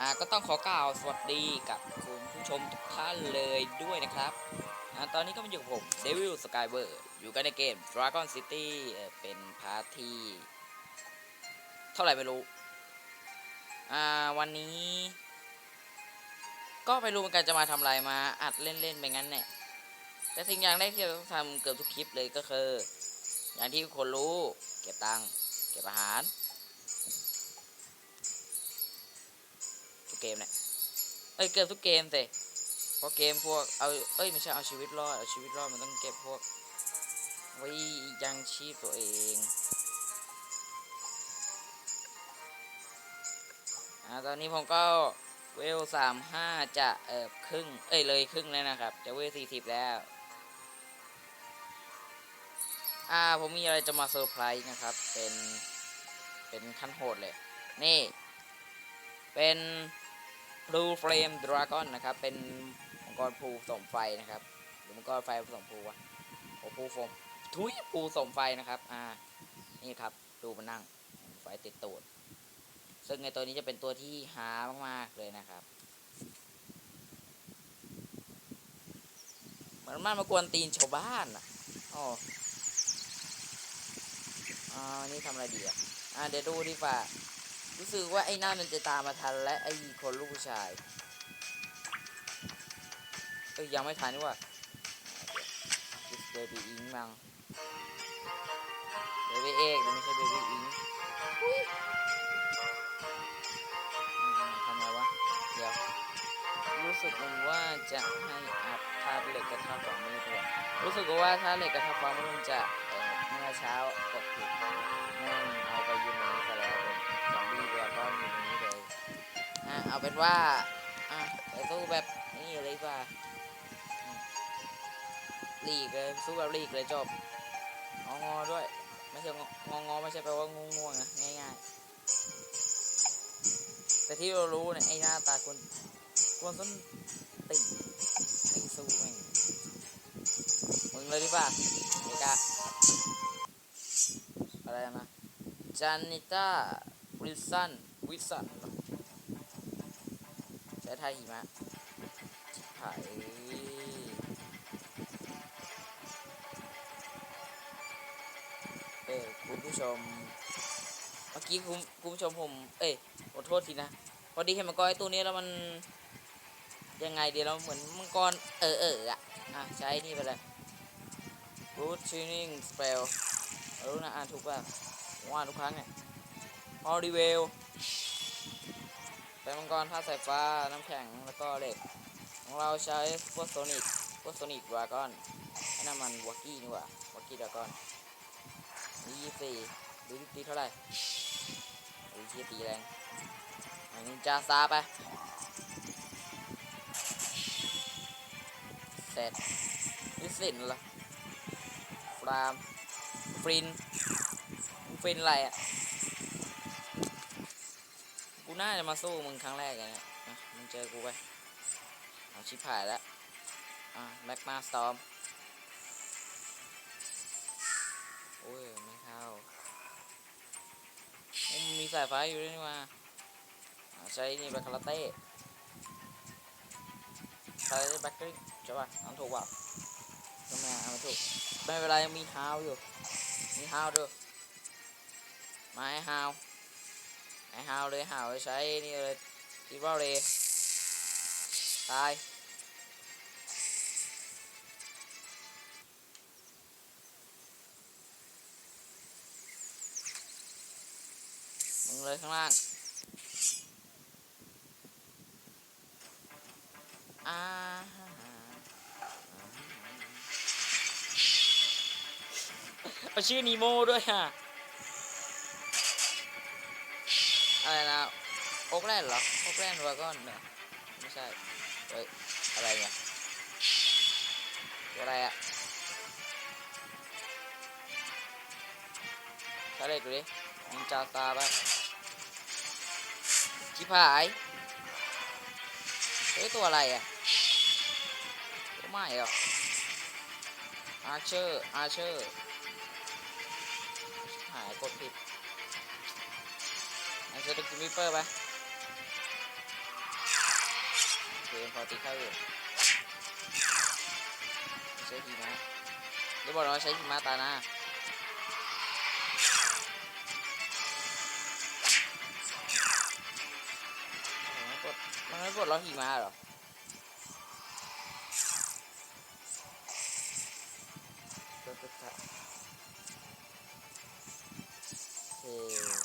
อ่าก็ต้องขอกล่าวสวัสดีกับคุณผู้ชมทุกท่านเลยด้วยนะครับอ่าตอนนี้ก็มาอยู่กับผม Devil Skyber อยู่กันในเกม Dragon City เอ่อเป็นพาร์ทที่เท่าไหร่ไม่รู้อ่าวันนี้ ก็ไม่รู้เหมือนกันจะมาทำอะไรมาอัดเล่นๆไปงั้นเนี่ยแต่สิ่งอย่างแรกที่เราต้องทำเกือบทุกคลิปเลยก็คือ อย่างที่ทุกคนรู้เก็บตังค์เก็บอาหาร เกมเนี่ยเอ้ยเกือบทุกเกมสิเพราะเกมพวกเอาเอ้ยไม่ใช่เอาชีวิตรอดเอาชีวิตรอดมันต้องเก็บพวกไว้ยังชีพตัวเองอ่าตอนนี้ผมก็เวลสามห้าจะเออครึ่งเอ้ยเลยครึ่งแล้วนะครับ จะเวลสี่สิบแล้วอ่าผมมีอะไรจะมาเซอร์ไพรส์นะครับ เป็น เป็นขั้นโหดเลย นี่ เป็น Blue Flame Dragon นะครับ เป็นมังกรภูส่งไฟนะครับ หรือมังกรไฟผส่งภูวะโอ้ภูฟมทุยภูส่งไฟนะครับ อ่า นี่ครับ ดูมันนั่ง ไฟติดตูด ซึ่งในตัวนี้จะเป็นตัวที่หามากๆเลยนะครับเหมือนมันมากวนตีนชาวบ้านอะอ๋ออ่านี่ทำอะไรดีอะ อ่าเดี๋ยวดูดีกว่า รู้สึกว่าไอ้หน้ามันจะตามมาทันและไอ้คนลูกผู้ชายเอ้ยยังไม่ทันนี่ว่าเบบี้อิงมังเบบี้เอกไม่ใช่เบบี้อิงทำไมวะ เดี๋ยว รู้สึกมือนว่าจะให้อัพธาตุเหล็กกระทะฝั่งมือด้วยรู้สึกว่าธาตุเหล็กกระทะฝั่งมือมันจะเอ่อเมื่อเช้ากดผิด เป็นว่า อะไปสู้แบบนี้เลยกว่าลีกเลยสู้แบบลีกเลยจบงองอด้วย ไม่ใช่งองอไม่ใช่แปลว่างง่วงนะง่ายๆ แต่ที่เรารู้เนี่ยไอ้หน้าตาคนกวนส้นติ่งไม่สู้แม่งมึงเลยดีกว่าเมกะอะไรนะจานิต้าวิลสันวิสัน ใช้ไทยหิมะชิบหายเออคุณผู้ชม เมื่อกี้คุณคุณผู้ชมผม เอ้ยขอโทษทีนะ พอดีเห็นมังกรไอ้ตัวนี้แล้วมัน ยังไงเดี๋ยวเราเหมือนมังกร เออเอออะอะ ใช้นี่ไปเลย Root Tuning Spell รู้นะอ่านถูกป่ะผมอ่านทุกครั้งเนี่ยออริเวล เป็นมังกรธาตุสายฟ้า น้ำแข็ง แล้วก็เหล็ก ของเราใช้พวกโซนิกพวกโซนิกดราก้อนไอ้นั่นมันวักกี้นี่ว่าวักกี้ดาก้อนนี่ยี่สี่ดูดิตีเท่าไหร่ดูที่ตีแรงอันนี้จาซาไป เสร็จนี่สินละฟรามฟรินฟรินอะไรอะ น่าจะมาสู้มึงครั้งแรกเลยเนี่ยนะมึงเจอกูไปเอาชิบหายแล้วอะแม็กมาสตอมโอ้ยไม่เข้าอืมมีสายไฟอยู่ด้วยนี่หว่าใช้นี่แบคคาราเต้ใช้แบ็คกริงใช่ป่ะเอันถูกเปล่าก็ไม่เอาไม่ถูกไม่เป็นไรยังมีฮาวอยู่มีฮาวด้วยมาไอ้ฮาว ไอ้ฮาวเลยฮาวใช้นี่เลยอีวอลเลยตายมึงเลยข้างล่างอ่าเอาชื่อนีโมด้วยอะ อะไรนะโอกแลนด์เหรอโอกแลนด์วาก้อนเหรอไม่ใช่เฮ้ยอะไรเนี่ยอะไรอะใช้เลขดูดินินจาตาไปชิบหายเฮ้ยตัวอะไรอะตัวใหม่เหรออาร์เชอร์อาร์เชอร์หายกดผิด ไอ้เจอตัวกิมมิเปอร์ไปเคพอตีเข้าอยู่ใช้หิมะเดี๋ยวบอกนะว่าใช้หิมะตาหน้ามันไม่ปลดมันไม่ปลดล็อกหิมะเหรอตัวตัวตัวโอเค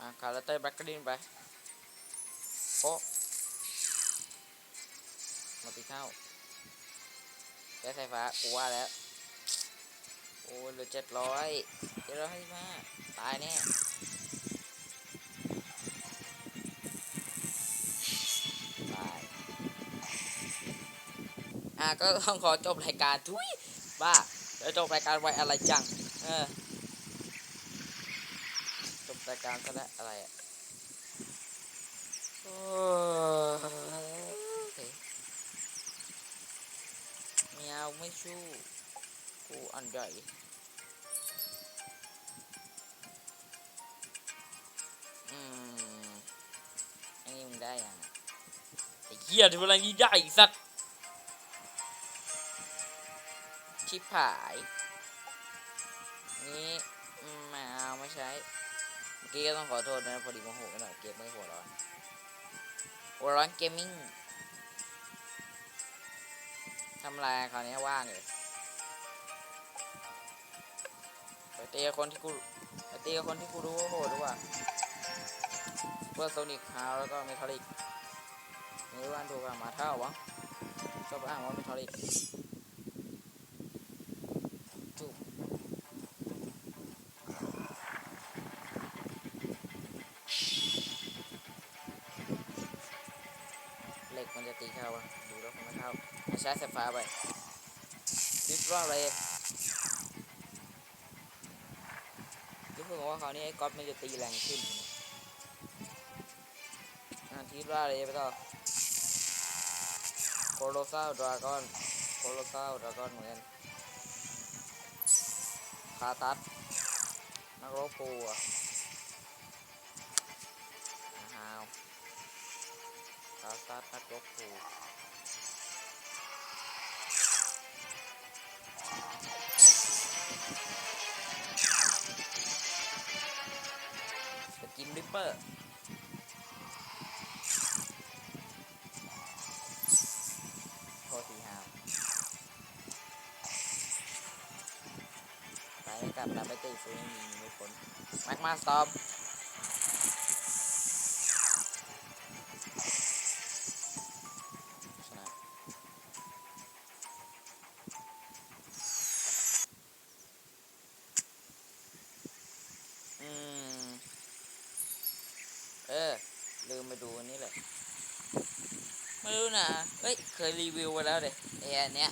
อะคาร์เตอร์แบ็กกรินไปโป๊ะมาตีเข้าแก้สายฟ้ากูว่าแล้ว โอ้เหลือเจ็ดร้อยเจ็ดร้อยห้าสิบห้าตายแน่ตาย อะก็ต้องขอจบรายการทุยบ้าแล้วจบรายการไว้อะไรจัง เออ รายการซะแล้วอะไรอะโอ้ยไม่เอาไม่ชู้กูอันใหญ่อืมอันนี้มึงได้ยังไอ้เหี้ยที่อะไรนี่ได้สัตว์ชิบหาย นี่อืมไม่เอาไม่ใช้ มื่อกี้ก็ต้องขอโทษนะพอดีโมโหไปหน่อยเกมไม่หัวร้อนหัวร้อนเกมมิ่งทำอะไรคราวนี้ว่างเลยไปตีคนที่กูไปตีคนที่กูรู้ว่าโหดด้วยว่ะเพื่อโซนิกฮาวแล้วก็เมทัลลิกนี่ว่านถูกอะมาเท่าวะชอบอ้างว่าเมทัลลิก เหล็กมันจะตีเข้าวดูแล้วคงไม่เข้าเอาใช้สายฟ้าไปคิดว่าอะไรรู้สึกว่าคราวนี้ไอ้ก๊อตมันจะตีแรงขึ้นอะคิดว่าอะไรไปต่อโคโลซาดราก้อนโคโลซาดราก้อนเหมือนกันคาตัสนักรบปูอะาตาตัดลบผูสกินริปเปอร์โทษทีฮาวไปให้กลับตามไปตีฟื้นมีไม่พ้นแม็กมาสตอม ลืมไปดูอันนี้เลยไม่รู้นะเฮ้ย เคยรีวิวไปแล้วเด็ไอ้อันเนี้ย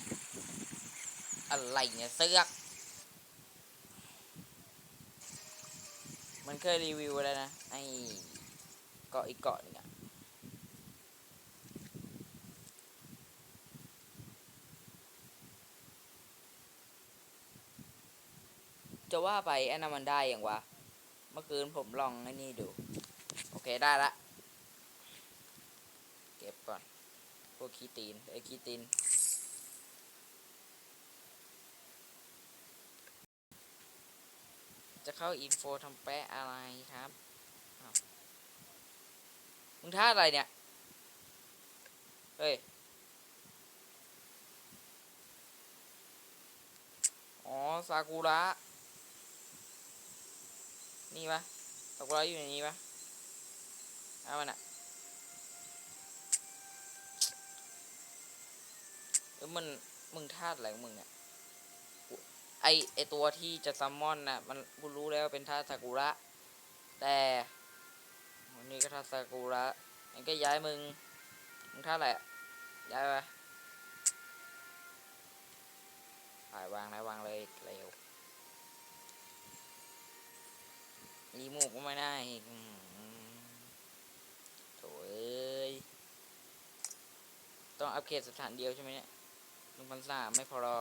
อะไรเนี่ยเสือก มันเคยรีวิวไปแล้วนะ ไอ้เกาะอีกเกาะหนึงอะจะว่าไปไอ้นั่นมันได้อย่างวะ เมื่อคืนผมลองไอ้นี่ดู โอเคได้ละ เก็บก่อน พ วกขี้ตีนไอ้ขี้ตีนจะเข้าอินโฟทำแปะอะไรครับ มึงท่าอะไรเนี่ย เฮ้ย อ๋อ ซากุระ นี่ปะซากุระอยู่ในนี้ปะเอามันอะ เออมันมึงธาตุอะไรของมึงเนี่ยไอไอตัวที่จะซัมมอนน่ะมันกูรู้แล้วเป็นธาตุซากุระ แต่วันนี้ก็ธาตุซากุระงั้นก็ย้ายมึงมึงธาตุอะไรอะย้ายไปถ่ายวางนะวางเลยเร็วรีมูกก็ไม่ได้อีกโถ่เอ้ยต้องอัปเกรดสถานเดียวใช่ไหมเนี่ย งพันสามไม่พอรอ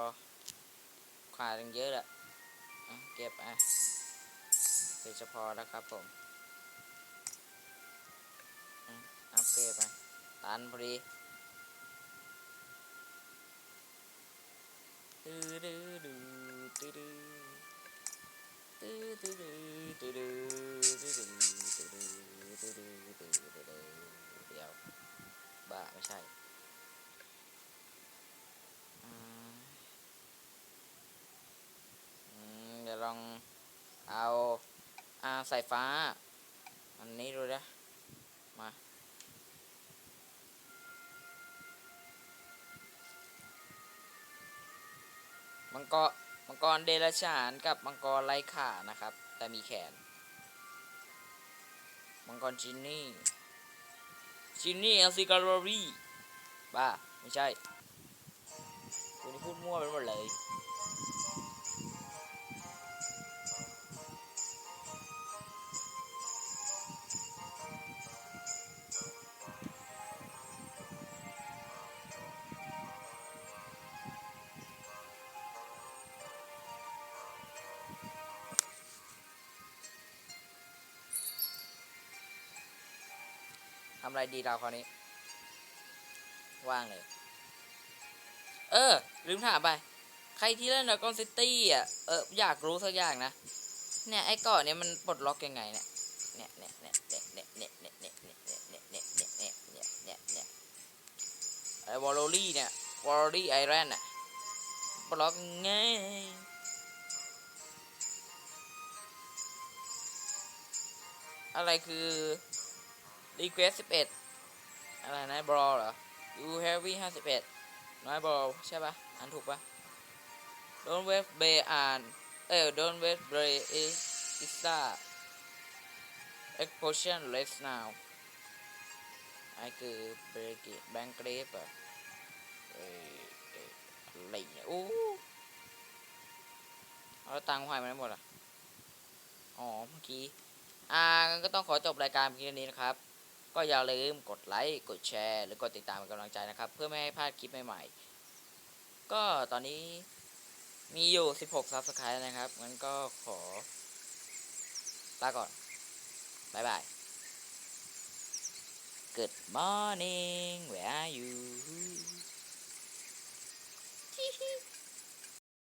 ขาดตั้งเยอะแหละอะเก็บอะโดยเฉพาะแล้วครับผมอัพเกรดไปตันพอดีตื้อดื้อดื้อตื้อดื้อตื้อดื้อตื้อดื้อตื้อดื้อตื้อดื้อตื้อดื้อตื้อดื้อ ลองเอาอาสายฟ้า อันนี้ดูนะมามังกรมังกรเดรัจฉานกับมังกรไร้ขานะครับ แต่มีแขน มังกรจินนี่จินนี่เอลซิการอรี่บ้า ไม่ใช่คุณนี่พูดมั่วไปหมดเลย ทำอะไรดีเราคราวนี้ ว่างเลย เออ ลืมถามไป ใครที่เล่นด r กอนซิตี้อะ เออ อยากรู้สักอย่างนะ เนี่ยไอ้เก่อนเนี่ยมันปลดล็อกยังไงเนี่ย เนี่ยเนี่ยเนี่ยเนี่ยเนี่ยเนี่ยเนี่ยเนี่ยเนี่ยเนี่ยเนี่ยเนี่ยเนี่ยไอ้วอลลี่เนี่ยวอลลี่ไอรอนอะปลดล็อกไงอะไรคือ request 11อะไรนะบรอเหรอ you heavy 51น้อยบรอใช่ปะอันถูกปะ don't wait bay อ่านเออ don't wait bay is is a explosion less now ไอคือ break it bank grave อะเอ้ยเออะไรเนี่ยโอ้เอาตังค์หายไปไหนหมดอะ อ๋อ เมื่อกี้ อ่าก็ต้องขอจบรายการเพียงเท่านี้นะครับ ก็อย่าลืมกดไลค์กดแชร์ หรือกดติดตามเป็นกำลังใจนะครับ เพื่อไม่ให้พลาดคลิปใหม่ๆ ก็ตอนนี้มีอยู่ 16 subscribe นะครับงั้นก็ขอลาก่อน บ๊ายบาย Good morning where are you